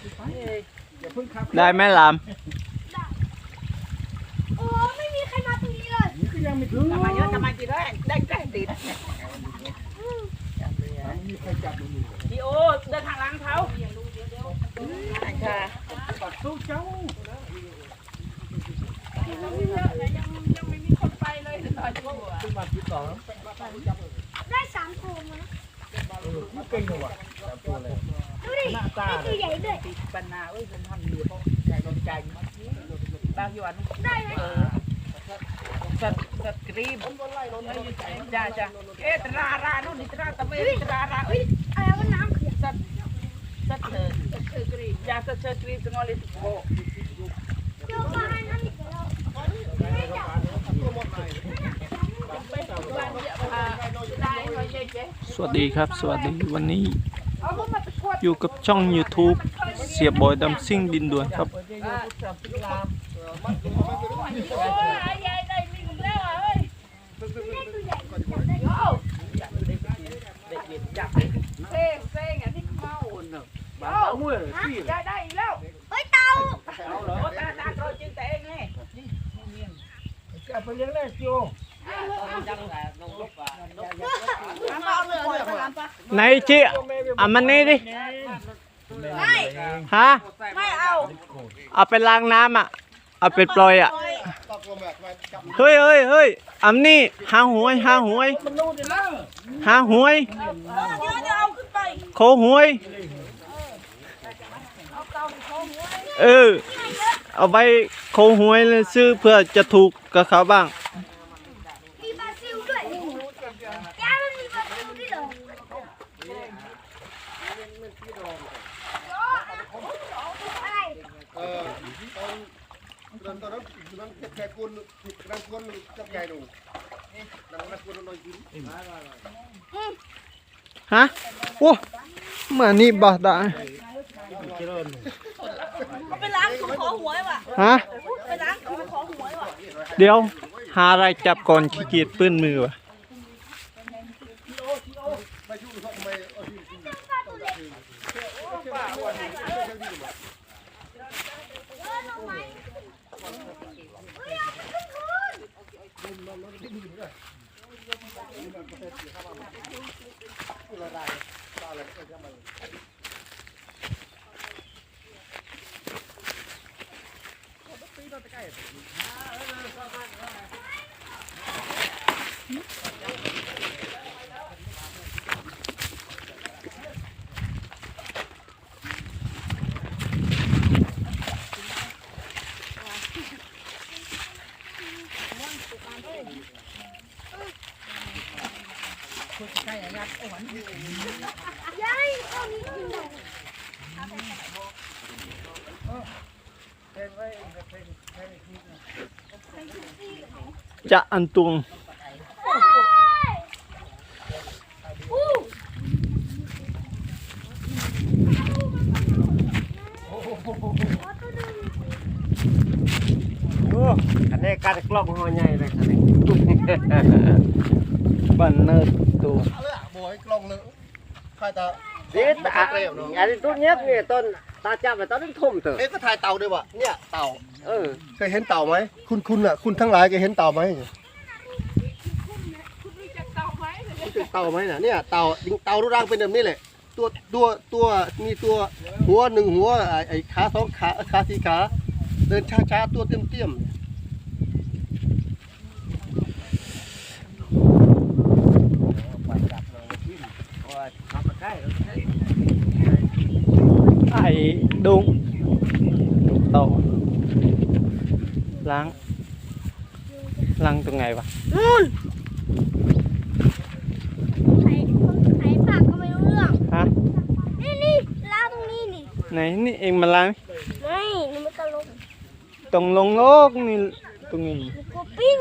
อย่าเพิ่งขับได้ไหมลามโอ้ไม่มีใครมาตรงนี้เลยนี่ก็ยังไม่ถึงทำไมเยอะทำไมกี่ได้ได้ได้ติดไม่มีใครจับมึงอยู่ดีโอเดินทางหลังเขาค่ะปัดสู้เจ้ายังไม่มีคนไปเลยหน่อยดีกว่าขึ้นมาที่สองได้สามตัวมาเออมันเก่งเลยว่ะสามตัวเลย ดูดิได้ตัวใหญ่ด้วยปัญหาเอ้ยฉันทำดีเพราะใจลมใจบางหยวนได้ไหมเออสัตว์สัตว์กรีมจ้าจ้าเอ๊ะตราราโน่นนี่ตราตะเวนตราราเอ้ยอะไรว่าน้ำเขียวสัตสัตเธอสัตเธอกรีมจ้าสัตเธอกรีมจังเลยโอ้เกี่ยบอะไรนั่นอีกแล้วไม่จับ สวัสดีครับ สวัสดีวันนี้ อาลูกมาตะกวดอยู่กับช่อง YouTube เสียบอยดำซิ่งดินด่วนครับโอ้ยยายได้ลิงแล้วเอ้ย ไหญ่จับได้โอ้เด็กเด็กจับเซ่งเซ่งอันนี้เมาเนอะบ้าเอามือที่ได้ได้อีกแล้วเฮ้ยเต่าเอาเหรอโอ้ตาตาโกรธจึงแต่เองไงเอาไปเลี้ยงได้จิโอมาเอาเลยเอาเลยปะมันนี่ดิไม่ฮะไม่เอาเอาไปล้างน้ำอะเอาไปปล่อยอะเฮ้ยเฮ้ยเฮ้ยอำนี่หาหวยหาหวยหาหวยเดี๋ยวยโคหวยเออเอาไปโคหวยเลยซื้อเพื่อจะถูกกับเขาบ้าง มีบราซิลด้วยแกมันมีบราซิลด้วยเหรอ อะไร เออตอนตอนตอ นนั้นตอนนั้นแค่คนรังคนจับใหญ่ดูนังรังคนน้อยกินฮะโอ้มานี่บ่ได้เอาไปล้างของขอหวยว่ะฮะไปล้างของขอหวยว่ะเดี๋ยว หาอะไรจับก่อนขี้เกียจเปื้อนมือวะ ไปยุ่งเขาทำไมเอาที่กินปลาตัวเล็กเออหน่อไม้เฮ้ยเอาไปขึ้นคืน จะอันตุงอู้โอ้อันนี้การกล้องหัวใหญ่เลยคันนี้บันเนิร์ ตัวเอาเลยบอยกล้องเลยถ่ายตาเด็ดอะอันนี้ต้นเนี้ยเนี่ยต้นตาจับไปต้นนั้นทุ่มเถอะเอ๊ะก็ถ่ายเต่าด้วยวะเนี่ยเต่าเออเคยเห็นเต่าไหมคุณคุณอะคุณทั้งหลายเคยเห็นเต่าไหมคุณรู้จักเต่าไหมรู้จักเต่าไหมน่ะเนี่ยเต่าจริงเต่ารูปร่างเป็นแบบนี้แหละตัวตัวตัวมีตัวหัวหนึ่งหัวไอ้ไอ้ขาสองขาขาสี่ขาเดินช้าๆตัวเตี้ยมๆ ไอ้ดุงดุงโต ล้าง ล้างตรงไหนวะนู่นใครใครปากก็ไม่รู้เรื่อง ฮะ นี่นี่ล้างตรงนี้นี่ ไหนนี่เองมาล้าง ไม่หนูไม่ตลกตรงลงโลกนี่ตรงนี้หนูกลัวปิ้ง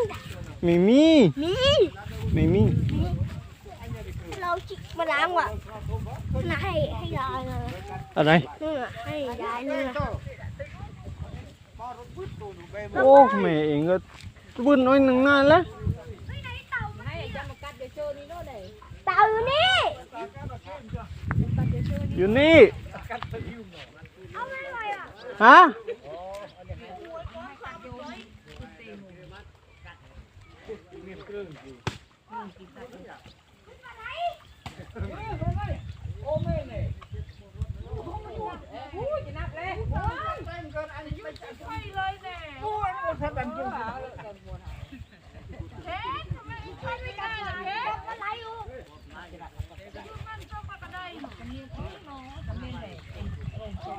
ไม่มีนี่ไม่มีเราจิกมาล้างว่ะน่าให้ให้ยายเลยอะไรนู่นน่ะให้ยายนู่นน่ะ โอ้แม่เองก็วุ่นน้อยหนึ่งนานแล้วให้จะมากัดเดี๋ยวเจอนี่โน่นเลยเต่าอยู่นี่ อยู่นี่เอามาฮะ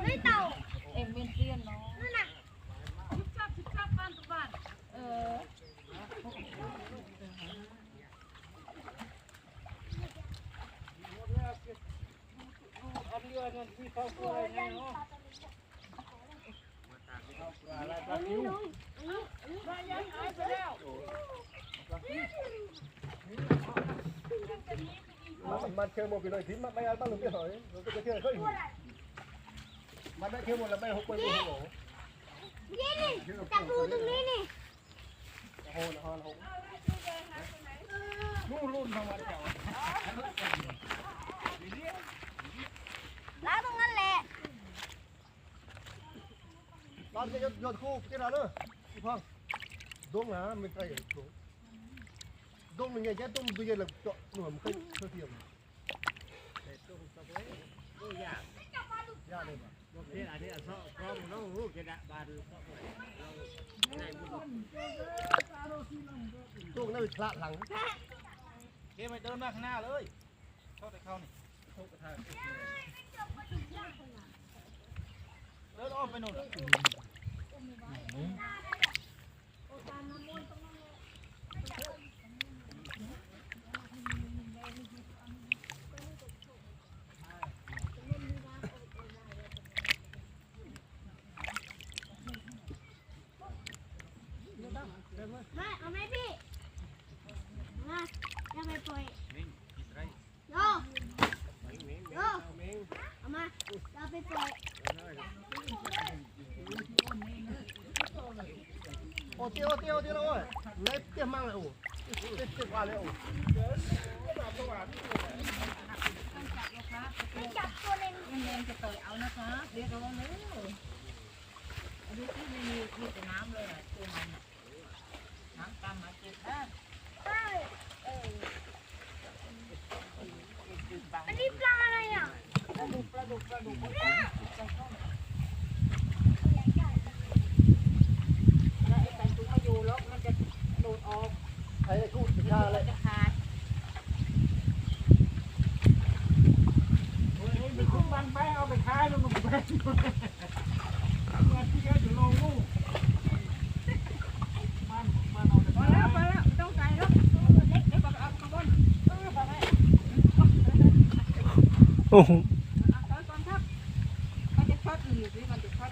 ไม่เต่าเอ็มเป็นเซียนเนาะนั่นน่ะชับชับบ้านทุกบ้านเออ มันเชื่อหมดไปเลยทิ้งมันไม่เอาบ้างหรือไม่เหรอมันก็จะเชื่อเขาอยู่มันไม่เชื่อหมดแล้วไม่หกไปหมดหรอนี่นี่จับปูตรงนี้นี่โอ้โหโอ้โหล้างตรงนั้นแหละร้านจะยอดคู่ที่ร้านเนอะพี่พังดงนะไม่ใช่ดงดงมันไงแค่ดงดูยังแบบเจาะหน่วยมันเคยเคยเทียมยากเลยป่ะ นี่อันนี้อะซ้อพร้อมน้องหูกระดาบานตุ้งนั่นพระหลังเกมไปเดินมาข้างหน้าเลยเข้าไปเข้านี่เข้าไปทางเดินอ้อมไปนู่น มาเอาไหมพี่มาจะไปปล่อยโยโยเอามาจะไปปล่อย โอ้เตี้ยวเตี้ยวเตี้ยวโอ้ยเล็บเตี้ยมากเลยโอ้เตี้ยเตี้ยกว่าเลยโอ้จับตัวเล่นเล่นจะเตยเอานะคะเรียกร้องเลยดูที่มีมีแต่น้ำเลยตัวมันอะำตามมาเจ็บนะ อันนี้ปลาอะไรอะ แล้วไอ้แต่ถุงมาอยู่แล้วมันจะโดดออก ไอ้คู่สิชาอะไร จะขาด มีคุณมันไปเอาไปข โอ้โห มันจะช็อตอยู่สิมันจะช็อต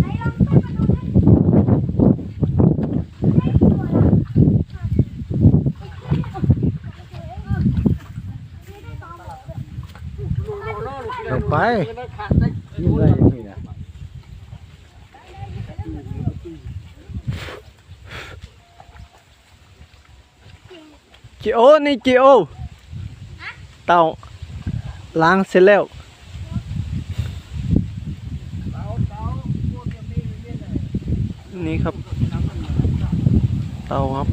ไหนลองช่วยมาดูดิได้ตัวละไม่ได้ตอบอกเลย ลง ไปยิ่งได้ยังไงนะจิโอนี่จิโอเต่าล้างเสร็จแล้วนี่ครับ เต่าครับ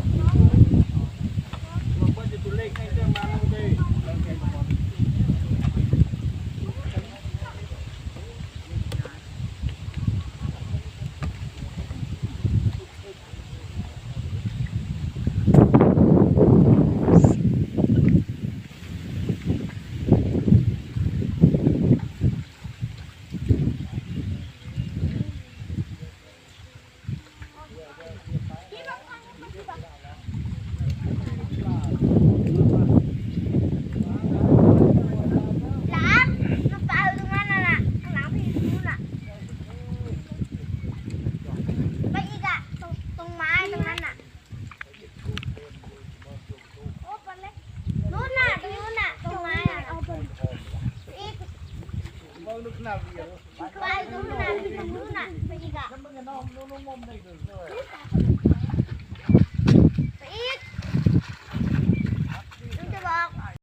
หลานน้ำตาอยู่ตรงนั้นน่ะน่ะข้างหลังพี่นู่นน่ะไปอีกอะตรงตรงไม้ตรงนั้นน่ะโอ้ปลาเล็กนู่นน่ะตรงนู้นน่ะตรงไม้อะเอาไปอีก มองนึกหน้าเบียร์ ไปตรงนู้นน่ะพี่ตรง นู่นน่ะ ไป